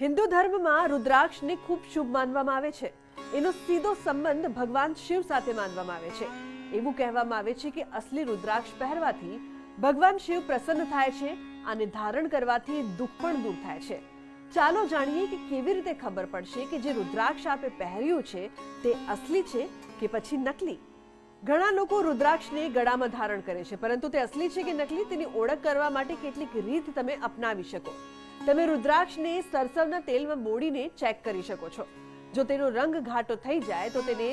હિન્દુ ધર્મમાં રુદ્રાક્ષને ખૂબ શુભ માનવામાં આવે છે. એનો સીધો સંબંધ ભગવાન શિવ સાથે માનવામાં આવે છે. એવું કહેવામાં આવે છે કે અસલી રુદ્રાક્ષ પહેરવાથી ભગવાન શિવ પ્રસન્ન થાય છે અને ધારણ કરવાથી દુઃખ પણ દૂર થાય છે. ચાલો જાણીએ કે કેવી રીતે ખબર પડશે કે જે રુદ્રાક્ષ આપે પહેર્યું છે તે અસલી છે કે પછી નકલી? ઘણા લોકો રુદ્રાક્ષને ગળામાં ધારણ કરે છે, પરંતુ તે અસલી છે કે નકલી તેની ઓળખ કરવા માટે કેટલીક રીત તમે અપનાવી શકો. તમે રુદ્રાક્ષને સરસવના તેલમાં બોળીને ચેક કરી શકો છો. જો તેનો રંગ ઘાટો થઈ જાય તો તેને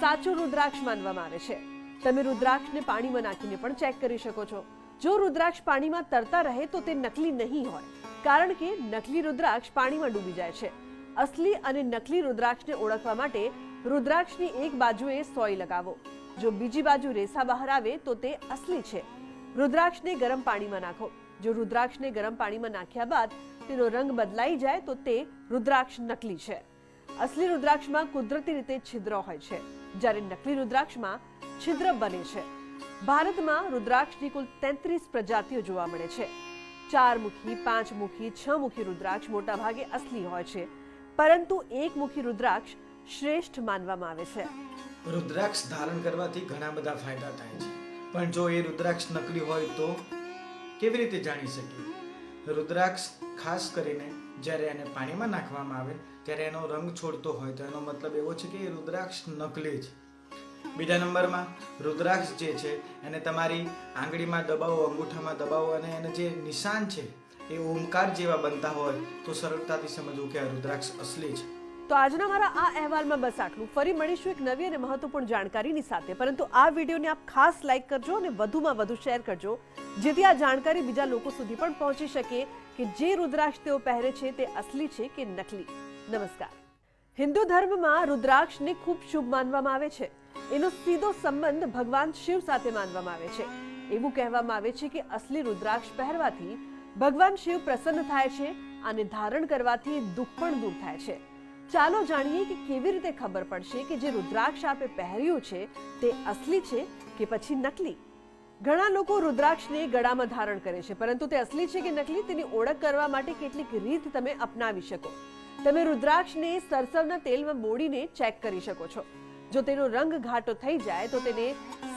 સાચો રુદ્રાક્ષ માનવામાં આવે છે. તમે રુદ્રાક્ષને પાણીમાં નાખીને પણ ચેક કરી શકો છો. જો રુદ્રાક્ષ પાણીમાં તરતા રહે તો તે નકલી નહીં હોય, કારણ કે નકલી રુદ્રાક્ષ પાણીમાં ડૂબી જાય છે. અસલી અને નકલી રુદ્રાક્ષને ઓળખવા માટે રુદ્રાક્ષની એક બાજુએ સોય લગાવો. જો બીજી બાજુ રેસા બહાર આવે તો તે અસલી છે. રુદ્રાક્ષને ગરમ પાણીમાં નાખો. જો રુદ્રાક્ષને ગરમ પાણીમાં નાખ્યા બાદ તેનો રંગ બદલાઈ જાય તો તે રુદ્રાક્ષ નકલી છે. અસલી રુદ્રાક્ષમાં કુદરતી રીતે છિદ્ર હોય છે. જ્યારે નકલી રુદ્રાક્ષમાં છિદ્ર બને છે. ભારતમાં રુદ્રાક્ષની કુલ તેત્રીસ પ્રજાતિઓ જોવા મળે છે. ચાર મુખી, પાંચ મુખી, છ મુખી રુદ્રાક્ષ મોટા ભાગે અસલી હોય છે. પરંતુ એક મુખી રુદ્રાક્ષ શ્રેષ્ઠ માનવામાં આવે છે. રુદ્રાક્ષ ધારણ કરવાથી ઘણા બધા ફાયદા થાય છે. પણ જો એ રુદ્રાક્ષ નકલી હોય તો કેવી રીતે જાણી શકીએ? રુદ્રાક્ષ ખાસ કરીને જ્યારે એને પાણીમાં નાખવામાં આવે, ત્યારે એનો રંગ છોડતો હોય, તો એનો મતલબ એવો છે કે એ રુદ્રાક્ષ નકલી છે. બીજા નંબરમાં, રુદ્રાક્ષ જે છે, એને તમારી આંગળીમાં દબાવો, અંગૂઠામાં દબાવો અને એને જે નિશાન છે, એ ઓમકાર જેવા બનતા હોય, તો સરળતાથી સમજવું કે આ રુદ્રાક્ષ અસલી છે. તો આજના મારા આ અહેવાલમાં બસ આટલું. ફરી મળીશું એક નવી અને મહત્વપૂર્ણ જાણકારીની સાથે. પરંતુ આ વિડીયોને આપ ખાસ લાઈક કરજો અને વધુમાં વધુ શેર કરજો, જેથી આ જાણકારી બીજા લોકો સુધી પણ પહોંચી શકે કે જે રુદ્રાક્ષ તેઓ પહેરે છે તે અસલી છે કે નકલી. નમસ્કાર. હિન્દુ ધર્મમાં રુદ્રાક્ષને ખૂબ શુભ માનવામાં આવે છે. એનો સીધો સંબંધ ભગવાન શિવ સાથે માનવામાં આવે છે. એવું કહેવામાં આવે છે કે અસલી રુદ્રાક્ષ પહેરવાથી ભગવાન શિવ પ્રસન્ન થાય છે અને ધારણ કરવાથી દુઃખ પણ દૂર થાય છે. ચાલો જાણીએ કે કેવી રીતે ખબર પડશે કે જે રુદ્રાક્ષ આપે પહેર્યું છે તે અસલી છે કે પછી નકલી? ઘણા લોકો રુદ્રાક્ષને ગળામાં ધારણ કરે છે, પરંતુ તે અસલી છે કે નકલી તેની ઓળખ કરવા માટે કેટલીક રીત તમે અપનાવી શકો. તમે રુદ્રાક્ષને સરસવના તેલમાં મોડીને ચેક કરી શકો છો. જો તેનો રંગ ઘાટો થઈ જાય તો તેને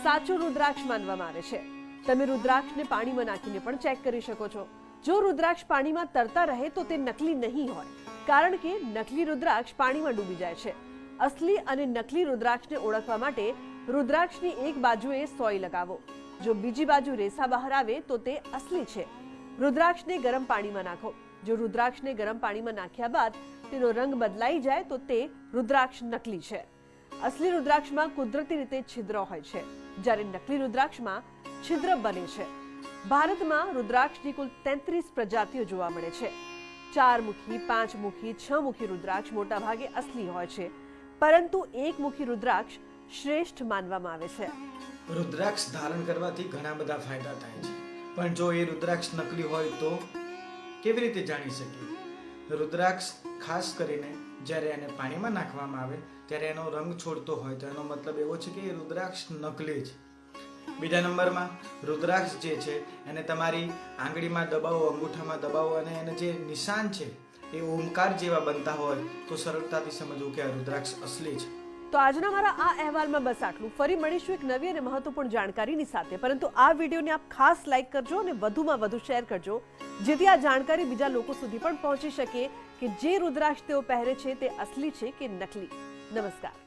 સાચો રુદ્રાક્ષ માનવામાં આવે છે. તમે રુદ્રાક્ષને પાણીમાં નાખીને પણ ચેક કરી શકો છો. જો રુદ્રાક્ષ પાણીમાં તરતા રહે તો તે નકલી નહીં હોય, કારણ કે નકલી રુદ્રાક્ષ પાણીમાં ડૂબી જાય છે. અસલી અને નકલી રુદ્રાક્ષને ઓળખવા માટે રુદ્રાક્ષની એક બાજુએ સોય લગાવો. જો બીજી બાજુ રેસા બહાર આવે તો તે અસલી છે. રુદ્રાક્ષને ગરમ પાણીમાં નાખો. જો રુદ્રાક્ષને ગરમ પાણીમાં નાખ્યા બાદ તેનો રંગ બદલાઈ જાય તો તે રુદ્રાક્ષ નકલી છે. અસલી રુદ્રાક્ષમાં કુદરતી રીતે છિદ્ર હોય છે. જ્યારે નકલી રુદ્રાક્ષમાં છિદ્ર બને છે. ભારતમાં રુદ્રાક્ષની કુલ તેત્રીસ પ્રજાતિઓ જોવા મળે છે. ચાર મુખી પાંચ મુખી છ મુખી રુદ્રાક્ષ મોટા ભાગે અસલી હોય છે. પરંતુ એક મુખી રુદ્રાક્ષ શ્રેષ્ઠ માનવામાં આવે છે. રુદ્રાક્ષ ધારણ કરવાથી ઘણા બધા ફાયદા થાય છે. પણ જો એ રુદ્રાક્ષ નકલી હોય તો કેવી રીતે જાણી શકીએ? રુદ્રાક્ષ ખાસ કરીને જ્યારે એને પાણીમાં નાખવામાં આવે, ત્યારે એનો રંગ છોડતો હોય તો એનો મતલબ એવો છે કે એ રુદ્રાક્ષ નકલી છે બીજા નંબરમાં રુદ્રાક્ષ જે છે, એને તમારી આંગળીમાં દબાવો, અંગૂઠામાં દબાવો અને એને જે નિશાન છે, એ ઓમકાર જેવા બનતા હોય, તો સરળતાથી સમજવું કે આ રુદ્રાક્ષ અસલી છે. તો આજના મારા આ અહેવાલમાં બસ આટલું. ફરી મળીશું એક નવી અને મહત્વપૂર્ણ જાણકારીની સાથે. પરંતુ આ વિડીયોને આપ ખાસ લાઈક કરજો અને વધુમાં વધુ શેર કરજો, જેથી આ જાણકારી બીજા લોકો સુધી પણ પહોંચી શકે કે જે રુદ્રાક્ષ તેઓ પહેરે છે, તે અસલી છે કે નકલી. નમસ્કાર.